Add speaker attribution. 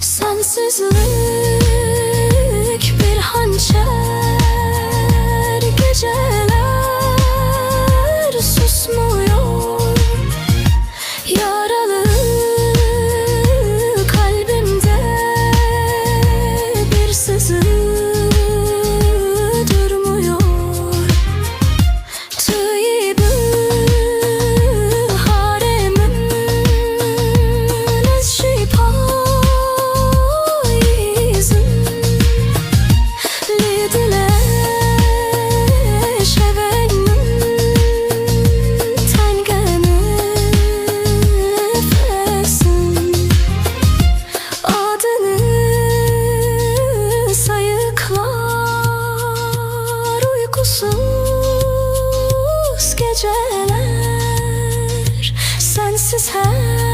Speaker 1: Sensizlik is high.